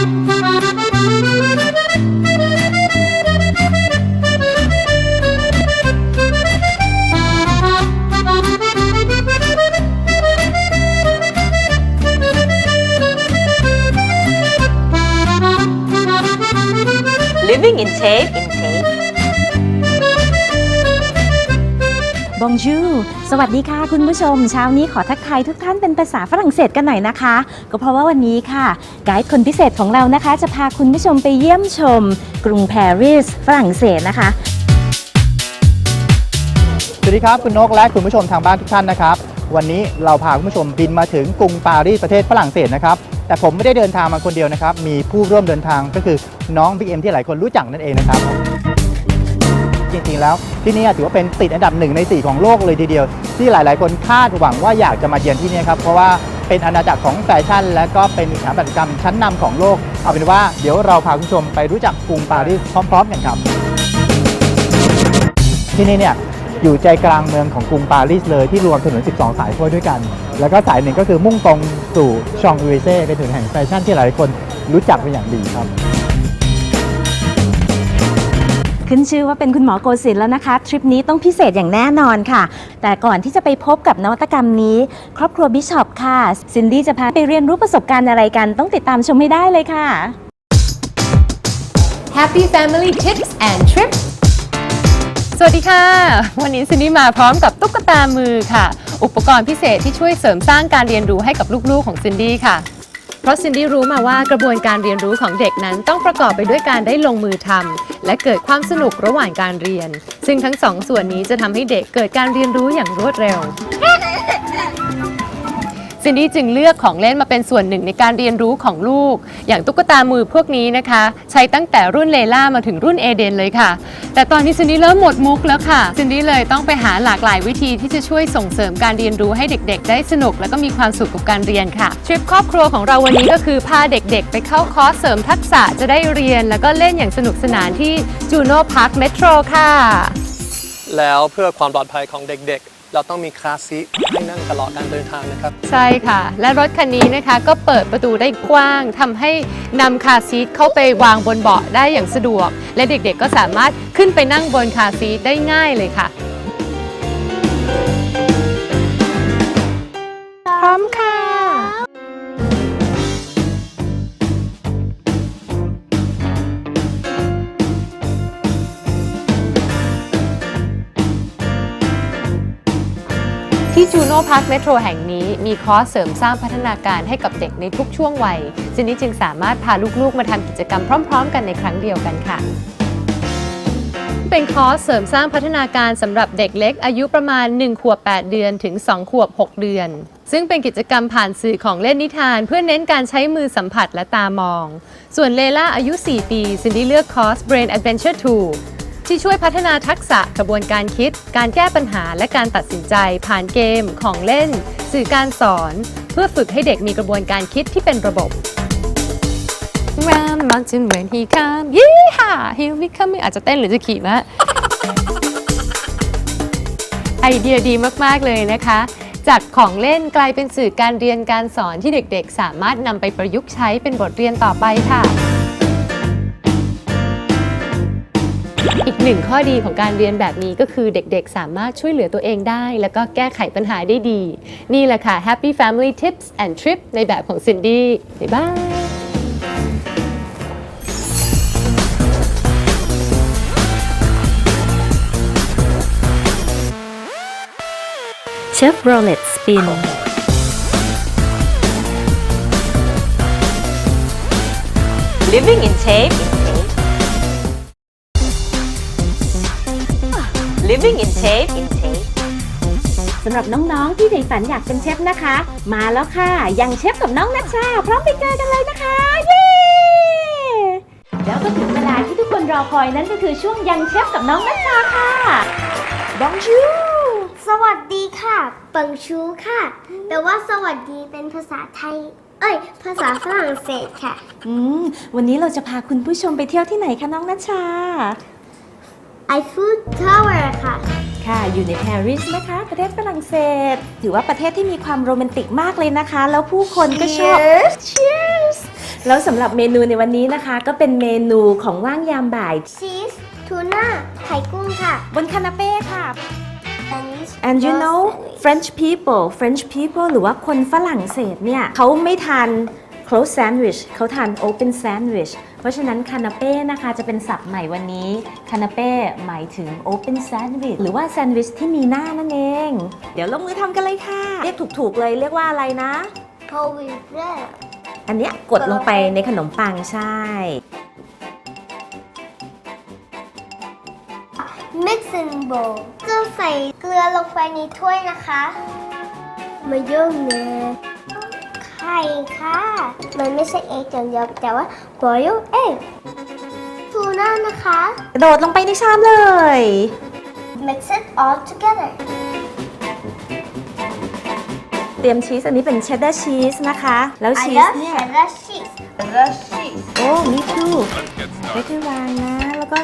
Living สวัสดีค่ะคุณผู้ชม เช้านี้ขอทักทายทุกท่านเป็นภาษาฝรั่งเศสกันหน่อยนะคะ ก็เพราะว่าวันนี้ค่ะ ไกด์คนพิเศษของเรานะคะ จะพาคุณผู้ชมไปเยี่ยมชม กรุงปารีสฝรั่งเศสนะคะ สวัสดีครับคุณนกและคุณผู้ชมทางบ้านทุกท่านนะครับ วันนี้เราพาคุณผู้ชมบินมาถึงกรุงปารีสประเทศฝรั่งเศสนะครับแต่ผมไม่ได้เดินทางมาคนเดียวนะครับมีผู้ร่วมเดินทางก็คือน้องบิ๊กเอ็มที่หลายคนรู้จักนั่นเองนะครับ จริงๆแล้ว ที่นี่ถือว่าเป็นติดอันดับหนึ่งใน4ของโลกเลยทีเดียว ที่หลายๆ คนคาดหวังว่าอยากจะมาเยือนที่นี่ครับเพราะว่าเป็นอาณาจักรของแฟชั่น และก็เป็นสถาปัตยกรรมชั้นนำของโลก เอาเป็นว่าเดี๋ยวเราพาคุณผู้ชมไปรู้จักกรุงปารีสพร้อมๆกันครับ ที่นี่เนี่ยอยู่ใจกลางเมืองของกรุงปารีสเลยที่รวมถนน 12 สายทั่วด้วยกัน แล้วก็สายหนึ่งก็คือมุ่งตรงสู่ชองอุเรเซ่เป็นถนนแห่งแฟชั่นที่หลายคนรู้จักเป็นอย่างดีครับ ขึ้นชื่อว่าเป็นคุณหมอโกศิลป์แล้วนะคะ ทริปนี้ต้องพิเศษอย่างแน่นอนค่ะ แต่ก่อนที่จะไปพบกับนวัตกรรมนี้ ครอบครัวบิชอปค่ะซินดี้จะพาไปเรียนรู้ประสบการณ์อะไรกัน ต้องติดตามชมให้ได้เลยค่ะ Happy Family Tips and Trips สวัสดีค่ะ วันนี้ซินดี้มาพร้อมกับตุ๊กตามือค่ะ อุปกรณ์พิเศษที่ช่วยเสริมสร้างการเรียนรู้ให้กับลูกๆของซินดี้ค่ะ เพราะซินดี้รู้มาว่ากระบวนการเรียนรู้ของเด็กนั้นต้องประกอบไปด้วยการได้ลงมือทำและเกิดความสนุกระหว่างการเรียน ซึ่งทั้งสองส่วนนี้จะทำให้เด็กเกิดการเรียนรู้อย่างรวดเร็ว ซินดี้จึงเลือกของเล่นมาเป็นส่วนหนึ่งในการเรียนรู้ของลูก อย่างตุ๊กตามือพวกนี้นะคะ ใช้ตั้งแต่รุ่นเลล่ามาถึงรุ่นเอเดนเลยค่ะ แต่ตอนนี้ซินดี้เริ่มหมดมุกแล้วค่ะซินดี้เลยต้องไปหาหลากหลายวิธีที่จะช่วยส่งเสริมการเรียนรู้ให้เด็ก ๆ ได้สนุก และก็มีความสุขกับการเรียนค่ะทริปครอบครัวของเราวันนี้ก็คือพาเด็ก ๆ ไปเข้าคอร์สเสริมทักษะจะได้เรียน แล้วก็เล่นอย่างสนุกสนานที่จูโน่พาร์คเมโทรค่ะ แล้วเพื่อความปลอดภัยของเด็กๆ เราต้องมีคลาสซีให้นั่งตลอดการเดินทางนะครับ ใช่ค่ะ และรถคันนี้นะคะก็เปิดประตูได้กว้างทำให้นำคาร์ซีทเข้าไปวางบนเบาะได้อย่างสะดวก และเด็กๆก็สามารถขึ้นไปนั่งบนคาร์ซีทได้ง่ายเลยค่ะ ที่จูโน่พาร์คเมโทรแห่งนี้มีคอร์สเสริมสร้างพัฒนาการให้กับเด็กในทุกช่วงวัยซินนี่จึงสามารถพาลูกๆ มาทำกิจกรรมพร้อม ๆ กันในครั้งเดียวกันค่ะ เป็นคอร์สเสริมสร้างพัฒนาการสำหรับเด็กเล็ก อายุประมาณ 1 ขวบ 8 เดือนถึง 2 ขวบ 6 เดือน ซึ่งเป็นกิจกรรมผ่านสื่อของเล่นนิทาน เพื่อเน้นการใช้มือสัมผัสและตามอง ส่วนเลล่าอายุ 4 ปี ซินดี้เลือกคอร์ส Brain Adventure 2 ที่ช่วยพัฒนาทักษะกระบวนการคิด การแก้ปัญหาและการตัดสินใจ ผ่านเกม ของเล่น สื่อการสอน เพื่อฝึกให้เด็กมีกระบวนการคิดที่เป็นระบบ Run mountain when he come yeah he'll be coming อาจจะเต้นหรือจะขี่มะไอเดียดีมาก ๆ เลยนะคะ จากของเล่นกลายเป็นสื่อการเรียนการสอนที่เด็กๆ สามารถนำไปประยุกต์ใช้เป็นบทเรียนต่อไปค่ะ อีกหนึ่งข้อดีของการเรียนแบบนี้ก็คือเด็กๆ สามารถช่วยเหลือตัวเองได้ แล้วก็แก้ไขปัญหาได้ดี นี่แหละค่ะ Happy Family Tips and Trip ในแบบของซินดี้บ๊ายบายเชฟโรเลตสปิน Living in tape Living in tape in tape สำหรับน้องๆที่ใฝ่ฝันอยากเป็นเชฟนะคะ มาแล้วค่ะยังเชฟกับน้องนัชชา พร้อมไปเจอกันเลยนะคะ เย้แล้วก็ถึงเวลาที่ทุกคนรอคอยนั่นก็คือช่วงยังเชฟกับน้องนัชชาค่ะบองชูสวัสดีค่ะ ปังชูค่ะ แต่ว่าสวัสดีเป็นภาษาไทย เอ้ย ภาษาฝรั่งเศสค่ะ อืมวันนี้เราจะพาคุณผู้ชมไปเที่ยวที่ไหนคะน้องนัชชา ไอฟูดทาวเวอร์ค่ะคค่ะ อยู่ในปารีสนะคะ ประเทศฝรั่งเศส ถือว่าประเทศที่มีความโรแมนติกมากเลยนะคะ แล้วผู้คนก็ชอบ Cheers แล้วสำหรับเมนูในวันนี้นะคะ ก็เป็นเมนูของว่างยามบ่ายชีสทูน่าไข่กุ้งค่ะ บนคานาเป้ค่ะอันนี้ and you roast know sandwich French people French people หรือว่าคนฝรั่งเศสเนี่ยเขาไม่ทาน close sandwich เขาทาน open sandwich เพราะฉะนั้นคานาเป้นะคะจะเป็นศัพท์ใหม่วันนี้คานาเป้หมายถึง open sandwich หรือว่าแซนด์วิชที่มีหน้านั่นเอง เดี๋ยวลงมือทำกันเลยค่ะ เรียกถูกๆเลยเรียกว่าอะไรนะโฮวิเรอันเนี้ยกดลงไปในขนมปังใช่ mixing bowl ก็ใส่เกลือลงไปในถ้วยนะคะ มายองเนสไข่ค่ะ มันไม่ใช่เอกอย่างเดียวแต่ว่า boil egg ทูน่านะคะ กระโดดลงไปในชามเลย mix it all together เตรียมชีสอันนี้เป็นเชดดาร์ชีสนะคะ แล้ว I ชีส love เนี่ย cheddar cheese I love cheese โอ้มีทูค่อยๆวางนะ แล้วก็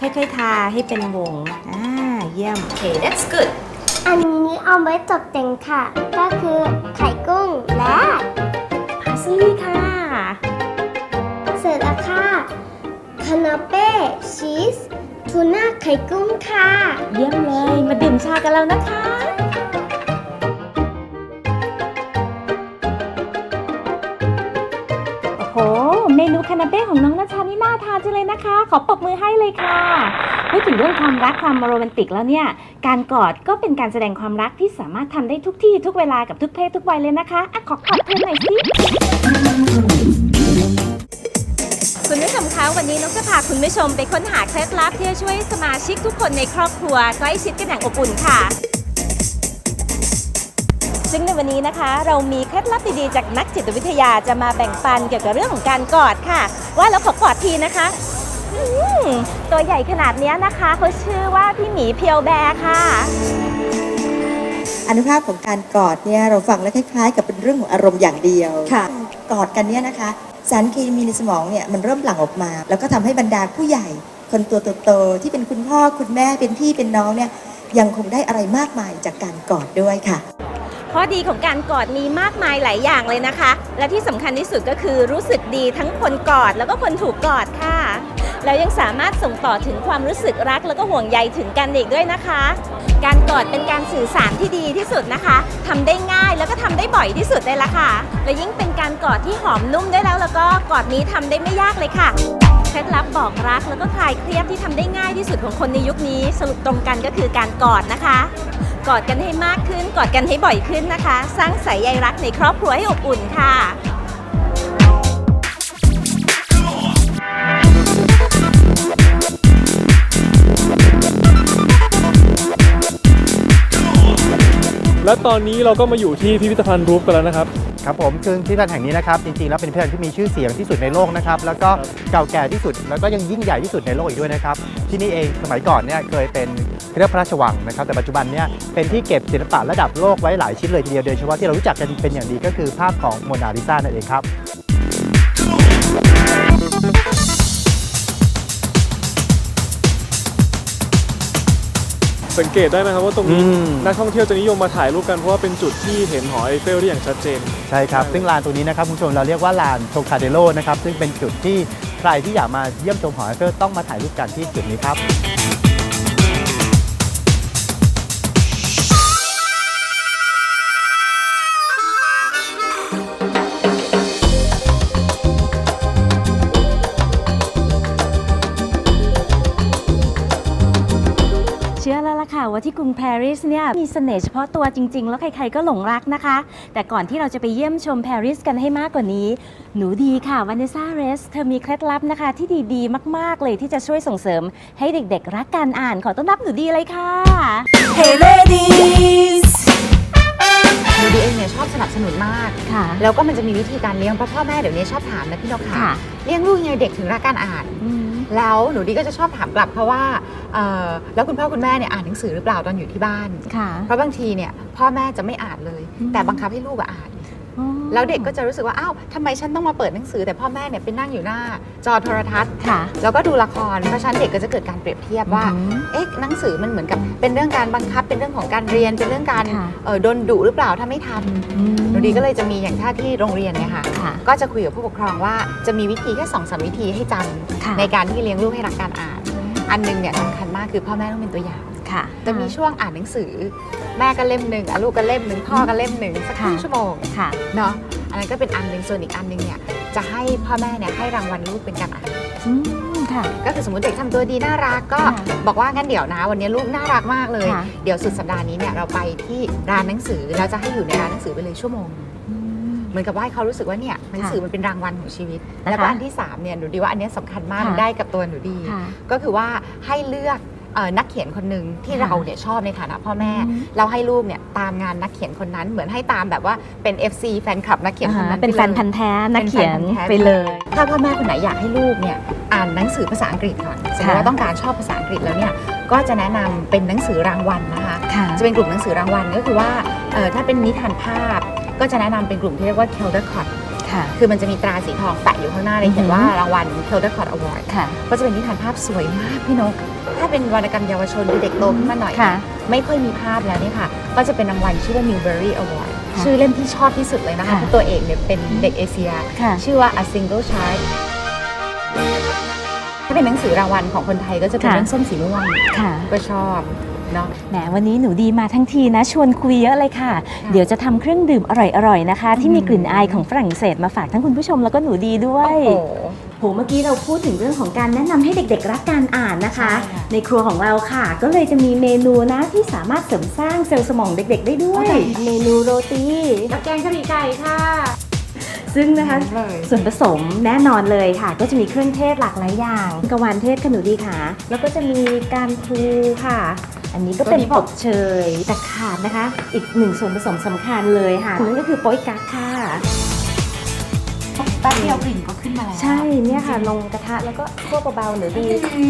ค่อยๆทาให้เป็นวง อ่า เยี่ยมโอเค that's good อันนี้เอาไว้ตกแต่งค่ะ ก็คือไข่กุ้งและ พาสลีย์ค่ะ เสร็จแล้วค่ะ คานาเป้ชีสทูน่าไข่กุ้งค่ะ เยี่ยมเลย มาดื่มชากันแล้วนะคะ โอ้โห เมนูคานาเป้ของน้องนัชชานี่น่าทานจังเลยนะคะ ขอปรบมือให้เลยค่ะ พูดถึงเรื่องความรักความโรแมนติกแล้วเนี่ย การกอดก็เป็นการแสดงความรักที่สามารถทำได้ทุกที่ทุกเวลากับทุกเพศทุกวัยเลยนะคะอะขอกอดเธอหน่อยสิ คุณผู้ชมคะวันนี้นกจะพาคุณผู้ชมไปค้นหาเคล็ดลับที่จะช่วยสมาชิกทุกคนในครอบครัวใกล้ชิดกันอย่างอบอุ่นค่ะ ซึ่งในวันนี้นะคะ เรามีเคล็ดลับดีๆจากนักจิตวิทยาจะมาแบ่งปันเกี่ยวกับเรื่องของการกอดค่ะ ว่าแล้วขอกอดทีนะคะอืมตัวใหญ่ขนาดเนี้ยนะคะเขาชื่อว่าพี่หมีเพียวแบร์ค่ะ อนุภาพของการกอดเนี่ยเราฟังแล้วคล้าย ๆ กับเป็นเรื่องของอารมณ์อย่างเดียว ค่ะ กอดกันเนี่ยนะคะ สารเคมีในสมองเนี่ยมันเริ่มหลั่งออกมา แล้วก็ทำให้บรรดาผู้ใหญ่ คนตัวโตๆที่เป็นคุณพ่อคุณแม่เป็นพี่เป็นน้องเนี่ยยังคงได้อะไรมากมายจากการกอดด้วยค่ะข้อดีของการกอดมีมากมายหลายอย่างเลยนะคะ และที่สำคัญที่สุดก็คือรู้สึกดีทั้งคนกอดแล้วก็คนถูกกอดค่ะ แล้วยังสามารถส่งต่อถึงความรู้สึกรัก แล้วก็ห่วงใยถึงกันอีกด้วยนะคะ การกอดเป็นการสื่อสารที่ดีที่สุดนะคะทำได้ง่ายแล้วก็ทำได้บ่อยที่สุดเลยละค่ะ และยิ่งเป็นการกอดที่หอมนุ่มด้วยแล้ว แล้วก็กอดนี้ทำได้ไม่ยากเลยค่ะเคล็ดลับบอกรักแล้วก็คลายเครียดที่ทำได้ง่ายที่สุดของคนในยุคนี้ สรุปตรงกันก็คือการกอดนะคะ กอดกันให้มากขึ้น กอดกันให้บ่อยขึ้นนะคะ สร้างสายใยรักในครอบครัวให้อบอุ่นค่ะ และตอนนี้เราก็มาอยู่ที่พิพิธภัณฑ์รูปกันแล้วนะครับ ครับผมคือพิพิธภัณฑ์แห่งนี้นะครับจริงๆแล้วเป็นพิพิธภัณฑ์ที่มีชื่อเสียงที่สุดในโลกนะครับแล้วก็เก่าแก่ที่สุดแล้วก็ยังยิ่งใหญ่ที่สุดในโลกอีกด้วยนะครับที่นี่เองสมัยก่อนเนี่ยเคยเป็นเรียกพระราชวังนะครับแต่ปัจจุบันเนี่ยเป็นที่เก็บศิลปะระดับโลกไว้หลายชิ้นเลยทีเดียวโดยเฉพาะที่เรารู้จักกันเป็นอย่างดีก็คือภาพของโมนาลิซานั่นเองครับ สังเกตได้ไหมครับว่าตรงนี้อืม นักท่องเที่ยวจะนิยมมาถ่ายรูปกันเพราะว่าเป็นจุดที่เห็นหอไอเฟลได้อย่างชัดเจน ใช่ครับ ซึ่งลานตรงนี้นะครับคุณผู้ชมเราเรียกว่าลานโทคาเดโลนะครับ ซึ่งเป็นจุดที่ใครที่อยากมาเยี่ยมชมหอไอเฟลต้องมาถ่ายรูปกันที่จุดนี้ครับ ค่ะว่าที่กรุงปารีสเนี่ยมีเสน่ห์เฉพาะตัวจริง ๆ แล้วใครๆก็หลงรักนะคะ แต่ก่อนที่เราจะไปเยี่ยมชมปารีสกันให้มากกว่านี้ หนูดีค่ะวานเนซ่าเรสเธอมีเคล็ดลับนะคะ ที่ดีๆ มากๆเลยที่จะช่วยส่งเสริมให้เด็กๆ รักการอ่านขอต้อนรับหนูดีเลยค่ะ Hey ladies หนูดีเองเนี่ยชอบสนับสนุนมาก ค่ะ แล้วก็มันจะมีวิธีการเลี้ยงเพราะพ่อแม่เดี๋ยวนี้ชอบถามนะพี่นกค่ะค่ะ เลี้ยงลูกยังไงเด็กถึงรักการอ่านอืม แล้วหนูดีก็จะชอบถามกลับเขาว่าเอ่อแล้วคุณพ่อคุณแม่เนี่ยอ่านหนังสือหรือเปล่าตอนอยู่ที่บ้าน ค่ะ เพราะบางทีเนี่ยพ่อแม่จะไม่อ่านเลยอืมแต่บังคับให้ลูกอะอ่านอ๋อ แล้วเด็กก็จะรู้สึกว่า อ้าวทำไมฉันต้องมาเปิดหนังสือ แต่พ่อแม่เนี่ยไปนั่งอยู่หน้า จอโทรทัศน์ ค่ะ แล้วก็ดูละคร เพราะฉะนั้นเด็กก็จะเกิดการเปรียบเทียบว่า อืมเอ๊ะ หนังสือมันเหมือนกับ เป็นเรื่องการบังคับ เป็นเรื่องของการเรียน เป็นเรื่องการค่ะ เอ่อโดนดุหรือเปล่า ถ้าไม่ทำหนูดีก็เลยจะมีอย่างท่าที่โรงเรียนเนี่ยค่ะ ค่ะ ก็จะคุยกับผู้ปกครองว่า จะมีวิธีแค่สองสามวิธีให้จำค่ะ ในการที่เลี้ยงลูกให้รักการอ่าน อันหนึงเนี่ยสำคัญมากคือพ่อแม่ต้องเป็นตัวอย่าง ค่ะ จะมีช่วงอ่านหนังสือ แม่ก็เล่มหนึ่งอะลูกก็เล่มหนึ่งพ่อก็เล่มหนึ่งสักครึ่งค่ะชั่วโมงค่ะเนาะอันนั้นก็เป็นอันหนึ่งส่วนอีกอันหนึ่งเนี่ยจะให้พ่อแม่เนี่ยให้รางวัลลูกเป็นการอ่านอืมค่ะก็คือสมมติเด็กทำตัวดีน่ารักก็ค่ะบอกว่างั้นเดี๋ยวนะ วันนี้ลูกน่ารักมากเลยค่ะเดี๋ยวสุดสัปดาห์นี้เนี่ยเราไปที่ร้านหนังสือแล้วจะให้อยู่ในร้านหนังสือไปเลยชั่วโมงอืมเหมือนกับว่าให้เขารู้สึกว่าเนี่ยหนังสือมันเป็นรางวัลของชีวิตนะคะแล้วก็อันที่สามเนี่ยหนูดีว่าอันเนี้ยสำคัญมากค่ะได้กับตัวหนูดีค่ะก็คือว่าให้เลือกเอ่อ นักเขียนคนหนึ่งที่ค่ะเราเนี่ยชอบในฐานะพ่อแม่อืมเราให้ลูกเนี่ยตามงานนักเขียนคนนั้นเหมือนให้ตามแบบว่าเป็น FC แฟนคลับนักเขียนคนนั้นเป็นแฟนไลยพันธ์แท้นักเขียนป็แฟพัธ์แท้ไปเลย ถ้าพ่อแม่คนไหนอยากให้ลูกเนี่ยอ่านหนังสือภาษาอังกฤษก่อนสมมติค่ะว่าต้องการชอบภาษาอังกฤษแล้วเนี่ยก็จะแนะนำเป็นหนังสือรางวัลนะคะค่ะจะเป็นกลุ่มหนังสือรางวัลก็คือว่าเอ่อถ้าเป็นนิทานภาพ ก็จะแนะนำเป็นกลุ่มที่เรียกว่า Caldecott ค่ะ คือมันจะมีตราสีทองแปะอยู่ข้างหน้าเลยเขียนว่ารางวัล Caldecott Award ค่ะ ก็จะเป็นนิทานภาพสวยมากพี่นก ถ้าเป็นวรรณกรรมเยาวชนคือเด็กโตขึ้นมาหน่อย ค่ะ ไม่ค่อยมีภาพแล้วเนี่ยค่ะ ก็จะเป็นรางวัลชื่อว่า Newbery Award ค่ะชื่อเล่มที่ชอบที่สุดเลยนะคะค่ะเพราะตัวเอกเนี่ยเป็นเด็กเอเชีย ค่ะ ชื่อว่า A Single Child ถ้าเป็นหนังสือรางวัลของคนไทยก็จะเป็นค่ะ เรื่องส้มสีม่วง ค่ะ ก็ชอบ เนาะแหมวันนี้หนูดีมาทั้งทีนะ ชวนคุยเยอะเลยค่ะ เดี๋ยวจะทำเครื่องดื่มอร่อยๆนะคะ ที่มีกลิ่นอายของฝรั่งเศสมาฝากทั้งคุณผู้ชมแล้วก็หนูดีด้วย โอ้โห โหเมื่อกี้เราพูดถึงเรื่องของการแนะนำให้เด็กๆ รักการอ่านนะคะ ใช่ค่ะ ในครัวของเราค่ะ ก็เลยจะมีเมนูนะที่สามารถเสริมสร้างเซลล์สมองเด็กๆ ได้ด้วย เมนูโรตี กับแกงกะหรี่ไก่ค่ะซึ่งนะคะ เลย ส่วนผสมแน่นอนเลยค่ะ ก็จะมีเครื่องเทศหลากหลายอย่างกระวานเทศขนูดีค่ะ แล้วก็จะมีการพลูค่ะ อันนี้ก็เป็นอบเชยแต่ขาดนะคะ อีกหนึ่งส่วนผสมสำคัญเลยค่ะนั่นก็คือโป๊ยกั๊กค่ะแป๊บเดียวกลิ่นก็ขึ้นมาแล้ว ใช่เนี่ยค่ะ ลงกระทะแล้วก็คั่วเบาๆหรือดี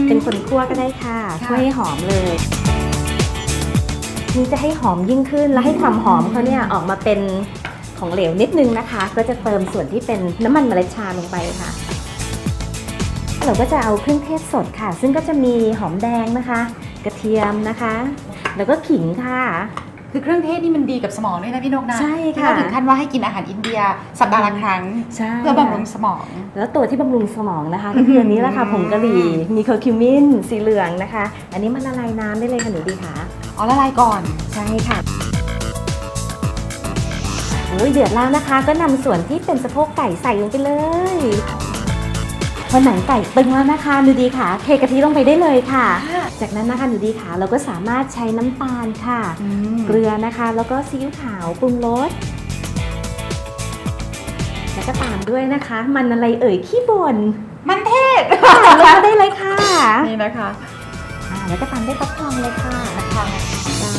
เป็นคนคั่วก็ได้ค่ะค่ะคั่วให้หอมเลยนี่จะให้หอมยิ่งขึ้นและให้ความหอมเขาเนี่ยออกมาเป็นของเหลวนิดนึงนะคะ ก็จะเติมส่วนที่เป็นน้ำมันเมล็ดชาลงไปค่ะเราก็จะเอาเครื่องเทศสดค่ะ ซึ่งก็จะมีหอมแดงนะคะ กระเทียมนะคะ แล้วก็ขิงค่ะ คือเครื่องเทศนี่มันดีกับสมองด้วยนะพี่นกนะใช่ค่ะที่เราถึงขั้นว่าให้กินอาหารอินเดียสัปดาห์ละครั้ง ใช่ เพื่อบำรุงสมอง แล้วตัวที่บำรุงสมองนะคะก็คืออันนี้แหละค่ะผงกะหรี่มีเคอร์คิวมินสีเหลืองนะคะ อันนี้มันละลายน้ำได้เลยค่ะหนูดีค่ะ อ๋อละลายก่อน ใช่ค่ะโอ้ยเดือดแล้วนะคะ ก็นำส่วนที่เป็นสะโพกไก่ใส่ลงไปเลย พอหนังไก่ตึงแล้วนะคะหนูดีค่ะ เทกะทิลงไปได้เลยค่ะ จากนั้นนะคะหนูดีค่ะ เราก็สามารถใช้น้ำตาลค่ะ เกลือนะคะ แล้วก็ซีอิ๊วขาวปรุงรสแล้วก็ตามด้วยนะคะ มันอะไรเอ่ยขี้บ่นมันเทศใส่ลงไปได้เลยค่ะ นี่นะคะอ่าแล้วก็ตามด้วยฟักทองเลยค่ะฟักทองจ้า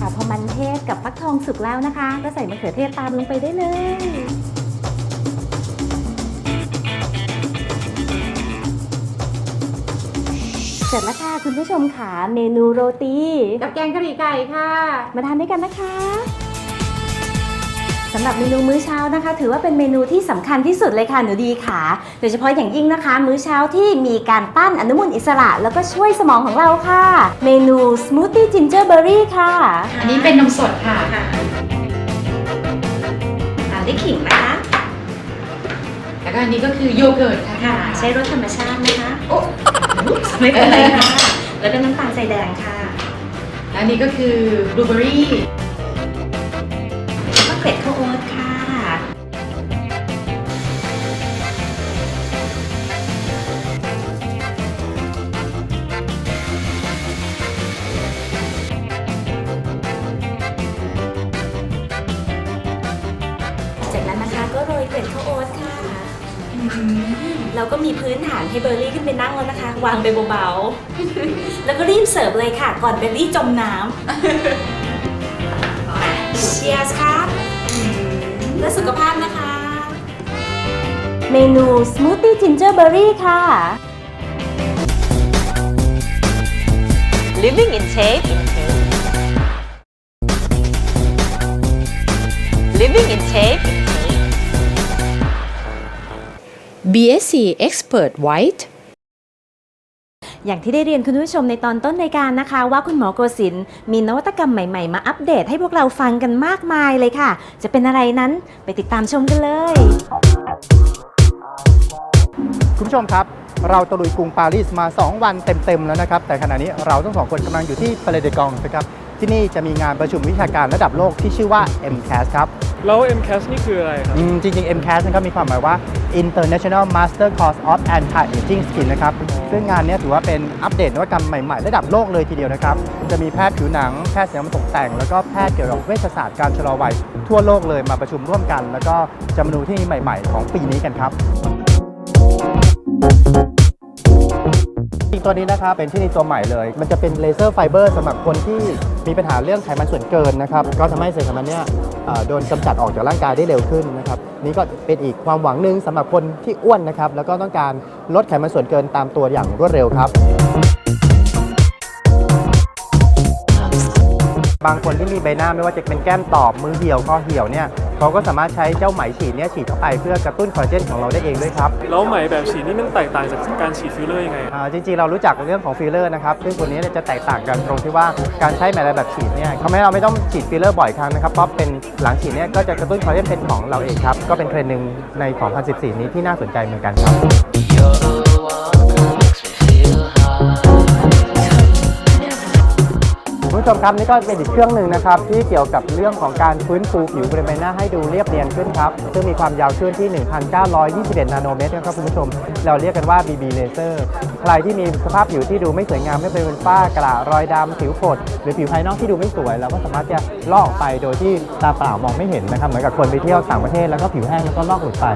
ค่ะพอมันเทศกับฟักทองสุกแล้วนะคะ ก็ใส่มะเขือเทศตามลงไปได้เลย เสร็จแล้วค่ะคุณผู้ชมค่ะเมนูโรตี กับแกงกะหรี่ไก่ค่ะ มาทานด้วยกันนะคะสำหรับเมนูมื้อเช้านะคะ ถือว่าเป็นเมนูที่สำคัญที่สุดเลยค่ะหนูดีค่ะ โดยเฉพาะอย่างยิ่งนะคะ มื้อเช้าที่มีการปั้นอนุมูลอิสระ แล้วก็ช่วยสมองของเราค่ะ เมนูสมูทตี้จินเจอร์เบอร์รี่ค่ะ อันนี้เป็นนมสดค่ะตามด้วยขิงนะคะแล้วก็อันนี้ก็คือโยเกิร์ตค่ะค่ะใช้รสธรรมชาตินะคะโอ้ ไม่เป็นไรค่ะ แล้วก็น้ำตาลใส่แดงค่ะ และอันนี้ก็คือบลูเบอรี่แล้วก็เกล็ดข้าวโอ๊ตค่ะ จากนั้นนะคะก็โรยเกล็ดข้าวโอ๊ตค่ะ เราก็มีพื้นฐานให้เบอร์รี่ขึ้นไปนั่งแล้วนะคะ วางไปเบาๆ แล้วก็รีบเสิร์ฟเลยค่ะ ก่อนเบอร์รี่จมน้ำเชียร์ครับเพื่อสุขภาพนะคะ เมนูสมูทตี้จินเจอร์เบอร์รี่ค่ะ Living in tape in tape Living in tape. BSc Expert White อย่างที่ได้เรียนคุณผู้ชมในตอนต้นรายการนะคะ ว่าคุณหมอโกศินทร์มีนวัตกรรมใหม่ๆ มาอัปเดตให้พวกเราฟังกันมากมายเลยค่ะ จะเป็นอะไรนั้นไปติดตามชมกันเลย คุณผู้ชมครับ เราตะลุยกรุงปารีสมา 2 วันเต็มๆแล้วนะครับ แต่ขณะนี้เราทั้งสองคนกำลังอยู่ที่ปาเลเดกองนะครับ ที่นี่จะมีงานประชุมวิชาการระดับโลกที่ชื่อว่า MCAS ครับ แล้ว MCAS นี่คืออะไรครับ อืมจริงๆ MCAS นะครับมีความหมายว่า International Master Course of Anti-Aging Skin นะครับ ซึ่งงานเนี้ยถือว่าเป็นอัปเดตนวัตกรรมใหม่ๆ ระดับโลกเลยทีเดียวนะครับ จะมีแพทย์ผิวหนัง แพทย์ศิลปตกแต่ง แล้วก็แพทย์เกี่ยวกับเวชศาสตร์การชะลอวัยทั่วโลกเลยมาประชุมร่วมกัน แล้วก็จะมาดูที่ใหม่ ๆ ของปีนี้กันครับ จริงตัวนี้นะครับเป็นที่นี่ตัวใหม่เลย มันจะเป็นเลเซอร์ไฟเบอร์สำหรับคนที่มีปัญหาเรื่องไขมันส่วนเกินนะครับ ก็ทำให้เศษไขมันเนี่ยเอ่อโดนกำจัดออกจากร่างกายได้เร็วขึ้นนะครับ นี่ก็เป็นอีกความหวังหนึ่งสำหรับคนที่อ้วนนะครับ แล้วก็ต้องการลดไขมันส่วนเกินตามตัวอย่างรวดเร็วครับ บางคนที่มีใบหน้าไม่ว่าจะเป็นแก้มตอบมือเหี่ยวคอเหี่ยวเนี่ย เขาก็สามารถใช้เจ้าไหมฉีดเนี่ยฉีดเข้าไปเพื่อกระตุ้นคอลลาเจนของเราได้เองด้วยครับ แล้วไหมแบบฉีดนี่มันแตกต่างจากการฉีดฟิลเลอร์ยังไงอ่าจริงๆเรารู้จักเรื่องของฟิลเลอร์นะครับซึ่งตัวนี้เนี่ยจะแตกต่างกันตรงที่ว่าการใช้แมลแบบฉีดเนี่ยเขาไม่เราไม่ต้องฉีดฟิลเลอร์บ่อยครั้งนะครับเพราะเป็นหลังฉีดเนี่ยก็จะกระตุ้นคอลลาเจนเป็นของเราเองครับก็เป็นเทรนด์หนึ่งใน 2014 นี้ที่น่าสนใจเหมือนกันครับ ผู้ชมครับนี่ก็เป็นอีกเครื่องหนึ่งนะครับที่เกี่ยวกับเรื่องของการฟื้นฟูผิวบริเวณหน้าให้ดูเรียบเนียนขึ้นครับซึ่งมีความยาวคลื่นที่ 1,921 นาโนเมตรนะครับคุณผู้ชม เราเรียกกันว่า BB Laser ใครที่มีสภาพผิวที่ดูไม่สวยงามไม่เป็นฝ้ากระรอยดำผิวผดหรือผิวภายนอกที่ดูไม่สวยเราก็สามารถจะลอกไปโดยที่ตาเปล่ามองไม่เห็นนะครับเหมือนกับคนไปเที่ยวต่างประเทศแล้วก็ผิวแห้งแล้วก็ลอกหลุดไป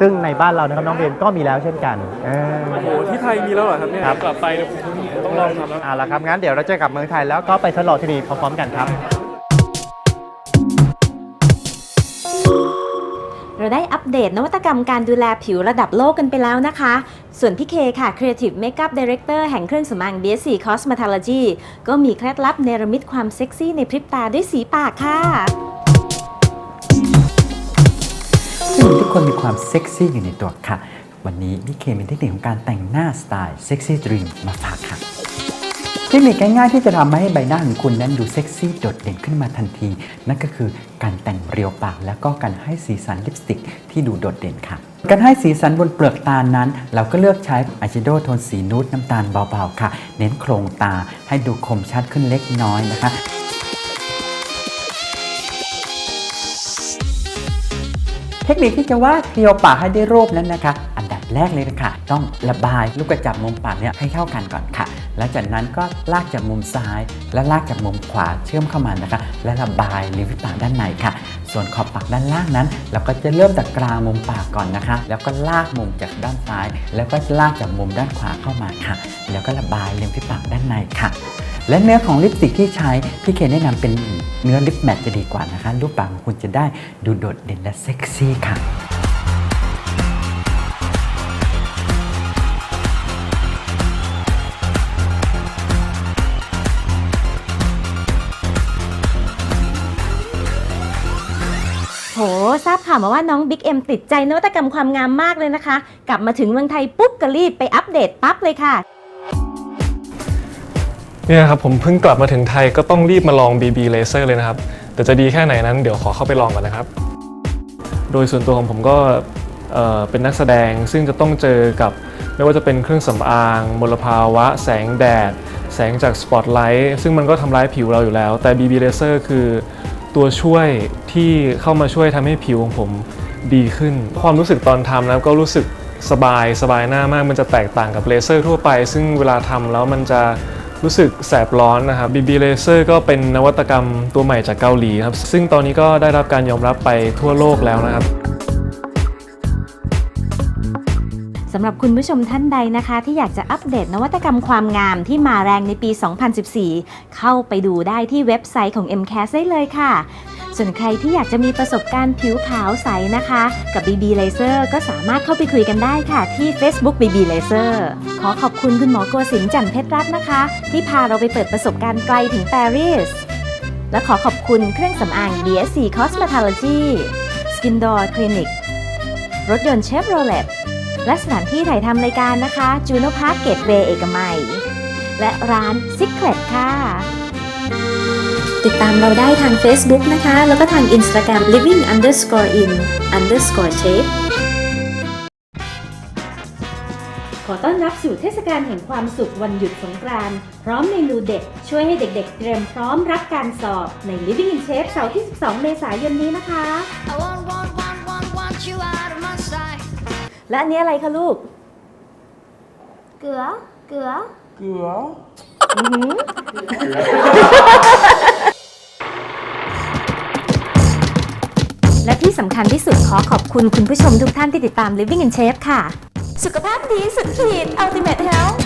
ซึ่งในบ้านเรานะครับน้องเบนก็มีแล้วเช่นกันเออโอ้โหที่ไทยมีแล้วเหรอครับเนี่ยครับ กลับไปเนี่ยผมต้องลองทำแล้ว เอาละครับงั้นเดี๋ยวเราเจอกับเมืองไทยแล้วก็ไปทดลองที่นี่พร้อมๆกันครับ เราได้อัปเดตนวัตกรรมการดูแลผิวระดับโลกกันไปแล้วนะคะ ส่วนพี่เคค่ะ Creative Makeup Director แห่งเครื่องสำอาง BSC Cosmetology ก็มีเคล็ดลับเนรมิตความเซ็กซี่ในพริบตาด้วยสีปากค่ะ คนมีความเซ็กซี่อยู่ในตัวค่ะ วันนี้พี่เคมีเทคนิคของการแต่งหน้าสไตล์เซ็กซี่ดรีมมาฝากค่ะเทคนิคง่ายๆที่จะทำให้ใบหน้าของคุณนั้นดูเซ็กซี่โดดเด่นขึ้นมาทันที นั่นก็คือการแต่งเรียวปาก แล้วก็การให้สีสันลิปสติกที่ดูโดดเด่นค่ะ การให้สีสันบนเปลือกตานั้น เราก็เลือกใช้อายแชโดว์โทนสีนูดน้ำตาลเบาๆค่ะ เน้นโครงตาให้ดูคมชัดขึ้นเล็กน้อยนะคะ ทคนิคที่จะวาดเรียวปากให้ได้รูปนั้นนะคะ อันดับแรกเลยนะคะต้องระบายลูกกระจับมุมปากเนี่ยให้เข้ากันก่อนค่ะ แล้วจากนั้นก็ลากจากมุมซ้าย และลากจากมุมขวาเชื่อมเข้ามานะคะ และระบายริมฝีปากด้านในค่ะ ส่วนขอบปากด้านล่างนั้น เราก็จะเริ่มจากกลางมุมปากก่อนนะคะ แล้วก็ลากมุมจากด้านซ้าย แล้วก็ลากจากมุมด้านขวาเข้ามาค่ะ แล้วก็ระบายริมฝีปากด้านในค่ะ และเนื้อของลิปสติกที่ใช้พี่เคแนะนำเป็นเนื้อลิปแมทจะดีกว่านะคะ รูปปากของคุณจะได้ดูโดดเด่นและเซ็กซี่ค่ะโหทราบข่าวมาว่าน้องบิ๊กเอ็มติดใจนวัตกรรมความงามมากเลยนะคะ กลับมาถึงเมืองไทยปุ๊บก็รีบไปอัปเดตปั๊บเลยค่ะ เนี่ยครับผมเพิ่งกลับมาถึงไทยก็ต้องรีบมาลอง BB Laser เลยนะครับ แต่จะดีแค่ไหนนั้นเดี๋ยวขอเข้าไปลองก่อนนะครับ โดยส่วนตัวของผมก็เอ่อเป็นนักแสดงซึ่งจะต้องเจอกับไม่ว่าจะเป็นเครื่องสำอาง มลภาวะ แสงแดด แสงจากสปอตไลท์ซึ่งมันก็ทำร้ายผิวเราอยู่แล้ว แต่ BB Laser คือตัวช่วยที่เข้ามาช่วยทำให้ผิวของผมดีขึ้น ความรู้สึกตอนทำแล้วก็รู้สึกสบายสบายหน้ามากมันจะแตกต่างกับเลเซอร์ทั่วไป ซึ่งเวลาทำแล้วมันจะ รู้สึกแสบร้อนนะครับ BB Laser ก็เป็นนวัตกรรมตัวใหม่จากเกาหลีครับ ซึ่งตอนนี้ก็ได้รับการยอมรับไปทั่วโลกแล้วนะครับ สำหรับคุณผู้ชมท่านใดนะคะ ที่อยากจะอัปเดตนวัตกรรมความงามที่มาแรงในปี 2014 เข้าไปดูได้ที่เว็บไซต์ของ MCAS ได้เลยค่ะ ส่วนใครที่อยากจะมีประสบการณ์ผิวขาวใสนะคะ กับ BB Laser ก็สามารถเข้าไปคุยกันได้ค่ะที่ Facebook BB Laser ขอขอบคุณคุณหมอโกศินจันเพชรรัตน์นะคะ ที่พาเราไปเปิดประสบการณ์ไกลถึงปารีสและขอขอบคุณเครื่องสำอาง BSC Cosmetology Skin Door Clinic รถยนต์ Chevrolet และสถานที่ถ่ายทำรายการนะคะ Juno Park Gateway เอกมัย และร้าน Secret ค่ะ ติดตามเราได้ทาง Facebook นะคะ แล้วก็ทาง Instagram living underscore in underscore shape ขอต้อนรับสู่เทศกาลแห่งความสุขวันหยุดสงกรานต์พร้อมเมนูเด็ด ช่วยให้เด็กๆ เตรียมพร้อมรับการสอบใน Living in Shape เสาร์ที่ 12 เมษายนนี้นะคะ I want, want, want, want, want you out of my sight. และอันนี้อะไรคะลูก เกลือ เกลือและที่สำคัญที่สุดขอขอบคุณคุณผู้ชมทุกท่านที่ติดตาม Living in Shape ค่ะ สุขภาพดีสุดขีด Ultimate Health